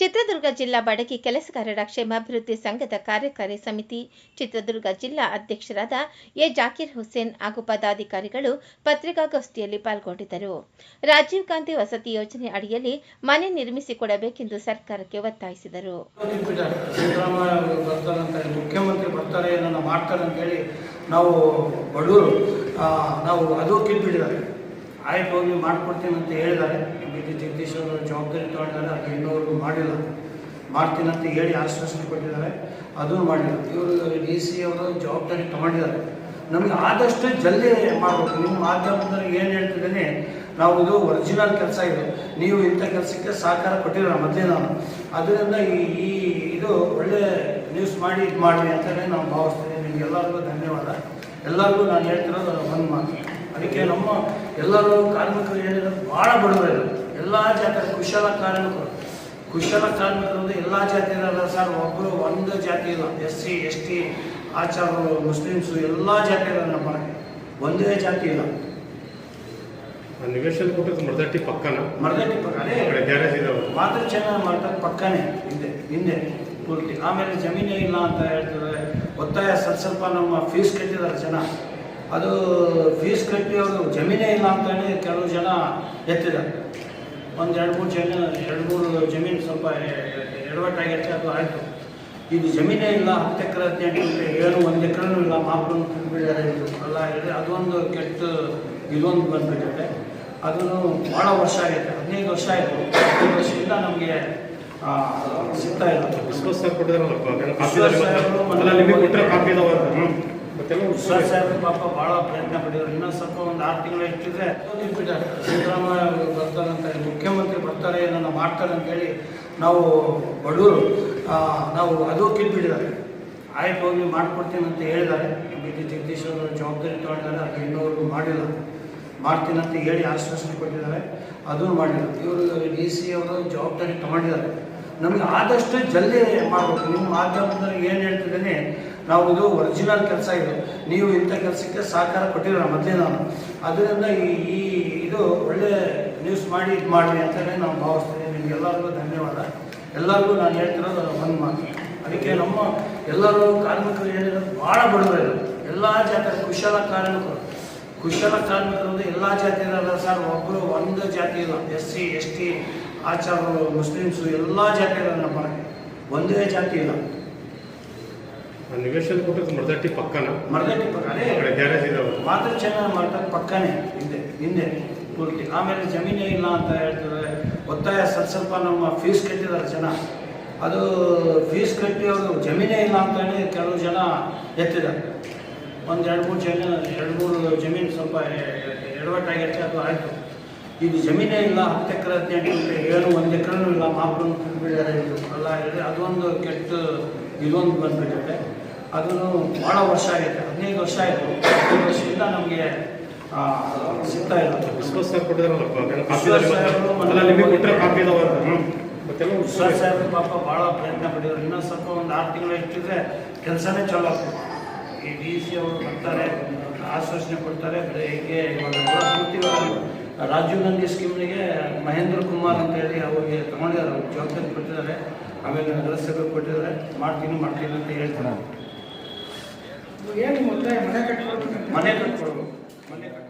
ಚಿತ್ರದುರ್ಗ ಜಿಲ್ಲಾ ಬಡಗಿ ಕೆಲಸಗಾರರ ಕ್ಷೇಮಾಭಿವೃದ್ಧಿ ಸಂಘದ ಕಾರ್ಯಕಾರಿ ಸಮಿತಿ, ಚಿತ್ರದುರ್ಗ ಜಿಲ್ಲಾ ಅಧ್ಯಕ್ಷರಾದ ಎ. ಜಾಕಿರ್ ಹುಸೇನ್ ಹಾಗೂ ಪದಾಧಿಕಾರಿಗಳು ಪತ್ರಿಕಾಗೋಷ್ಠಿಯಲ್ಲಿ ಪಾಲ್ಗೊಂಡಿದ್ದರು. ರಾಜೀವ್ ಗಾಂಧಿ ವಸತಿ ಯೋಜನೆ ಅಡಿಯಲ್ಲಿ ಮನೆ ನಿರ್ಮಿಸಿಕೊಡಬೇಕೆಂದು ಸರ್ಕಾರಕ್ಕೆ ಒತ್ತಾಯಿಸಿದರು. ಮುಖ್ಯಮಂತ್ರಿ ಆಯ್ತು, ಹೋಗಿ ಮಾಡ್ಕೊಡ್ತೀನಿ ಅಂತ ಹೇಳಿದ್ದಾರೆ. ಬಿ ಜಿ ಜಗದೀಶ್ ಅವರು ಜವಾಬ್ದಾರಿ ತಗೊಂಡಿದ್ದಾರೆ. ಅದು ಇನ್ನೂವರೆಗೂ ಮಾಡಿಲ್ಲ. ಮಾಡ್ತೀನಿ ಅಂತ ಹೇಳಿ ಆಶ್ವಾಸನೆ ಕೊಟ್ಟಿದ್ದಾರೆ. ಅದೂ ಮಾಡಿಲ್ಲ. ಇವರು ಡಿ ಸಿ ಅವರು ಜವಾಬ್ದಾರಿ ತಗೊಂಡಿದ್ದಾರೆ. ನಮಗೆ ಆದಷ್ಟು ಜಲ್ದಿ ಮಾಡಬೇಕು. ನಿಮ್ಮ ಮಾಧ್ಯಮದಲ್ಲಿ ಏನು ಹೇಳ್ತಿದ್ದೇನೆ, ನಾವು ಇದು ಒರಿಜಿನಲ್ ಕೆಲಸ ಇದು. ನೀವು ಇಂಥ ಕೆಲಸಕ್ಕೆ ಸಹಕಾರ ಕೊಟ್ಟಿಲ್ಲ ಮೊದಲೇ ನಾನು ಅದರಿಂದ ಈ ಈ ಇದು ಒಳ್ಳೆ ನ್ಯೂಸ್ ಮಾಡಿ ಇದು ಮಾಡಿ ಅಂತಲೇ ನಾವು ಭಾವಿಸ್ತೀನಿ ನಿಮಗೆಲ್ಲರಿಗೂ ಧನ್ಯವಾದ. ಎಲ್ಲರಿಗೂ ನಾನು ಹೇಳ್ತಿರೋದು ಒಂದು ಮಾತು. ಅದಕ್ಕೆ ನಮ್ಮ ಎಲ್ಲರೂ ಕಾರ್ಮಿಕರು ಏನಿದೆ ಭಾಳ ಬಡವರು ಎಲ್ಲ ಜಾತಿ ಕುಶಲ ಕಾರ್ಮಿಕರು ಕುಶಲ ಕಾರ್ಮಿಕರು ಎಲ್ಲ ಜಾತಿ ಇರಲ್ಲ ಸರ್ ಒಬ್ಬರು ಒಂದು ಜಾತಿ ಇಲ್ಲ. ಎಸ್ ಸಿ ಎಸ್ ಟಿ ಆಚಾರರು ಮುಸ್ಲಿಮ್ಸು ಎಲ್ಲ ಜಾತಿ ನಮ್ಮ ಒಂದೇ ಜಾತಿ ಇಲ್ಲ. ನಿವೇಶನ ಕೊಟ್ಟದ್ದು ಮರದಟ್ಟಿ ಪಕ್ಕನ? ಮರಗಟ್ಟಿ ಪಕ್ಕ ಅದೇ. ಆ ಕಡೆ ಗ್ಯಾರೇಜ್ ಇದಾವೆ. ಮಾತ್ರ ಚೆನ್ನಾಗಿ ಮಾಡ್ತಾರೆ ಪಕ್ಕನೇ ಹಿಂದೆ ಹಿಂದೆ ಪೂರ್ತಿ. ಆಮೇಲೆ ಜಮೀನೇ ಇಲ್ಲ ಅಂತ ಹೇಳ್ತಾರೆ. ಒತ್ತಾಯ ಸ್ವಲ್ಪ ಸ್ವಲ್ಪ ನಮ್ಮ ಫೀಸ್ ಕಟ್ಟಿದ್ದಾರೆ ಜನ. ಅದು ಫೀಸ್ ಕಟ್ಟಿ ಅವರು ಜಮೀನೇ ಇಲ್ಲ ಅಂತ ಹೇಳಿ ಕೆಲವು ಜನ ಎತ್ತಿದ್ದಾರೆ. ಒಂದು ಎರಡು ಮೂರು ಜನ ಎರಡು ಮೂರು ಜಮೀನು ಸ್ವಲ್ಪ ಎಡವಟ್ಟಾಗಿರುತ್ತೆ ಅದು ಆಯಿತು. ಇದು ಜಮೀನೇ ಇಲ್ಲ ಹತ್ತು ಎಕರೆ ಹದಿನೆಂಟು ಏನು ಒಂದು ಎಕರೆನೂ ಇಲ್ಲ ಮಾಪನ್ನು ತುಂಬಿದ್ದಾರೆ ಇದು. ಎಲ್ಲ ಹೇಳಿ ಅದೊಂದು ಕೆಟ್ಟ ಇದೊಂದು ಬಂದ್ಬಿಟ್ಟಿದೆ. ಅದನ್ನು ಭಾಳ ವರ್ಷ ಆಗಿದೆ ಹದಿನೈದು ವರ್ಷ ಆಯಿತು. ಹದಿನೈದು ವರ್ಷದಿಂದ ನಮಗೆ ಸಿಗ್ತಾ ಇಲ್ಲ. ಕೊಟ್ಟಿದ್ದಾರೆ ಕೊಟ್ಟಿದಾರಲ್ಲಪ್ಪ ಅದನ್ನ. ಮತ್ತೆಲ್ಲ ಸರ್ ಪಾಪ ಭಾಳ ಪ್ರಯತ್ನ ಪಡೆಯೋರು ಇನ್ನೊಂದು ಸ್ವಲ್ಪ ಒಂದು ಆರು ತಿಂಗಳು ಬಿಟ್ಟಿದ್ದಾರೆ ಸಿದ್ದರಾಮಯ್ಯ ಬರ್ತಾರೆ ಅಂತ ಮುಖ್ಯಮಂತ್ರಿ ಬರ್ತಾರೆ, ಏನನ್ನ ಮಾಡ್ತಾರೆ ಅಂತೇಳಿ ನಾವು ಬಡವರು ನಾವು ಅದು ಕಿತ್ಬಿಟ್ಟಿದ್ದಾರೆ. ಆಯ್ತು, ಹೋಗಿ ಮಾಡ್ಕೊಡ್ತೀನಿ ಅಂತ ಹೇಳಿದ್ದಾರೆ. ಬಿ ಡಿ ಜಗದೀಶ್ ಅವರು ಜವಾಬ್ದಾರಿ ತಗೊಂಡಿದ್ದಾರೆ ಅದು ಇನ್ನೂವರೆಗೂ ಮಾಡಿಲ್ಲ. ಮಾಡ್ತೀನಿ ಅಂತ ಹೇಳಿ ಆಶ್ವಾಸನೆ ಕೊಟ್ಟಿದ್ದಾರೆ. ಅದೂ ಮಾಡಿಲ್ಲ. ಇವರು ಡಿ ಸಿ ಅವರು ಜವಾಬ್ದಾರಿ ತಗೊಂಡಿದ್ದಾರೆ. ನಮಗೆ ಆದಷ್ಟು ಜಲ್ದಿ ಮಾಡಬೇಕು. ನಿಮ್ಮ ಮಾಧ್ಯಮದಲ್ಲಿ ಏನು ಹೇಳ್ತಿದ್ದೇನೆ ನಾವು ಇದು ಒರಿಜಿನಲ್ ಕೆಲಸ ಇದು. ನೀವು ಇಂಥ ಕೆಲಸಕ್ಕೆ ಸಹಕಾರ ಕೊಟ್ಟಿಲ್ಲ ಮೊದಲೇ ನಾನು. ಅದರಿಂದ ಈ ಇದು ಒಳ್ಳೆ ನ್ಯೂಸ್ ಮಾಡಿ ಇದು ಮಾಡಿ ಅಂತಲೇ ನಾವು ಭಾವಿಸ್ತೀನಿ ನಿಮಗೆಲ್ಲರಿಗೂ ಧನ್ಯವಾದ. ಎಲ್ಲರಿಗೂ ನಾನು ಹೇಳ್ತಿರೋದು ಒಂದು ಮಾತು. ಅದಕ್ಕೆ ನಮ್ಮ ಎಲ್ಲರೂ ಕಾರ್ಮಿಕರು ಏನಿದೆ ಭಾಳ ಬಡವರು ಎಲ್ಲ ಜಾತಿ ಕುಶಲ ಕಾರ್ಮಿಕರು. ಕುಶಲ ಕಾರ್ಮಿಕರು ಎಲ್ಲ ಜಾತಿ ಇರಲ್ಲ ಸರ್. ಒಬ್ಬರು ಒಂದು ಜಾತಿ ಇಲ್ಲ. ಎಸ್ ಸಿ, ಎಸ್ ಟಿ ಆಚಾರರು ಮುಸ್ಲಿಮ್ಸು ಎಲ್ಲ ಜಾತಿ ಇರಲ್ಲ ನಮ್ಮ ಒಂದೇ ಜಾತಿ ಇಲ್ಲ. ನಿವೇಶನ ಕೊಟ್ಟದ್ದು ಮರದಟ್ಟಿ ಪಕ್ಕನ. ಮರ್ದಟ್ಟಿ ಪಕ್ಕನೇ ಕಡೆ ಗ್ಯಾರೇಜ್ ಇದಾವೆ. ಮಾತ್ರ ಚೆನ್ನಾಗಿ ಮಾಡ್ತಾರೆ ಪಕ್ಕನೇ ಹಿಂದೆ ಹಿಂದೆ ಪೂರ್ತಿ. ಆಮೇಲೆ ಜಮೀನೇ ಇಲ್ಲ ಅಂತ ಹೇಳ್ತಾರೆ. ಒತ್ತಾಯ ಸ್ವಲ್ಪ ಸ್ವಲ್ಪ ನಮ್ಮ ಫೀಸ್ ಕಟ್ಟಿದ್ದಾರೆ ಜನ. ಅದು ಫೀಸ್ ಕಟ್ಟಿ ಅವರು ಜಮೀನೇ ಇಲ್ಲ ಅಂತ ಹೇಳಿ ಕೆಲವು ಜನ ಎತ್ತಿದ್ದಾರೆ. ಒಂದು ಎರಡು ಮೂರು ಜನ ಎರಡು ಮೂರು ಜಮೀನು ಸ್ವಲ್ಪ ಎಡವಟ್ಟಾಗಿರುತ್ತೆ ಅದು ಆಯಿತು. ಇದು ಜಮೀನೇ ಇಲ್ಲ ಹತ್ತು ಎಕರೆ ಹದಿನೆಂಟು ಏನು ಒಂದು ಎಕರೆನೂ ಇಲ್ಲ ಮಾಪನ್ನು ಇದು. ಎಲ್ಲ ಹೇಳಿ ಅದೊಂದು ಕೆಟ್ಟ ಇದೊಂದು ಬಂದ್ಬಿಟ್ಟಿದೆ ಅದನ್ನು ಭಾಳ ವರ್ಷ ಆಗೈತೆ ಹದಿನೈದು ವರ್ಷ ಆಯಿತು. ಹದಿನೈದು ವರ್ಷದಿಂದ ನಮಗೆ ಸಿಗ್ತಾ ಇಲ್ಲ. ವಿಶ್ವಾಸ ಸಾಹೇಬ್ರು ಪಾಪ ಭಾಳ ಪ್ರಯತ್ನ ಪಡೆಯೋರು ಇನ್ನೊಂದು ಸ್ವಲ್ಪ ಒಂದು ಆರು ತಿಂಗಳು ಇಟ್ಟಿದ್ರೆ ಕೆಲಸನೇ ಚಲೋ ಆಗ್ತದೆ. ಈ ಡಿ ಸಿ ಅವರು ಬರ್ತಾರೆ ಆಶ್ವಾಸನೆ ಕೊಡ್ತಾರೆ. ಹೀಗೆ ಇವಾಗ ರಾಜೀವ್ ಗಾಂಧಿ ಸ್ಕೀಮ್ನಿಗೆ ಮಹೇಂದ್ರ ಕುಮಾರ್ ಅಂತ ಹೇಳಿ ಅವ್ರಿಗೆ ತಗೊಂಡಿದ್ದಾರೆ. ಜವಾಬ್ದಾರಿ ಕೊಟ್ಟಿದ್ದಾರೆ. ಆಮೇಲೆ ನಗರಸಭೆ ಕೊಟ್ಟಿದ್ದಾರೆ. ಮಾಡ್ತೀನಿ ಮಾಡ್ತೀನಿ ಅಂತ ಹೇಳ್ತಾರೆ. ಏನು ಮನೆ ಕಟ್ಕೊಳ್ಬೇಕು ಮನೆ ಕಟ್ಕೊಡ್ಬೇಕು ಮನೆ ಕಟ್ಕೊಡ್ಬೇಕು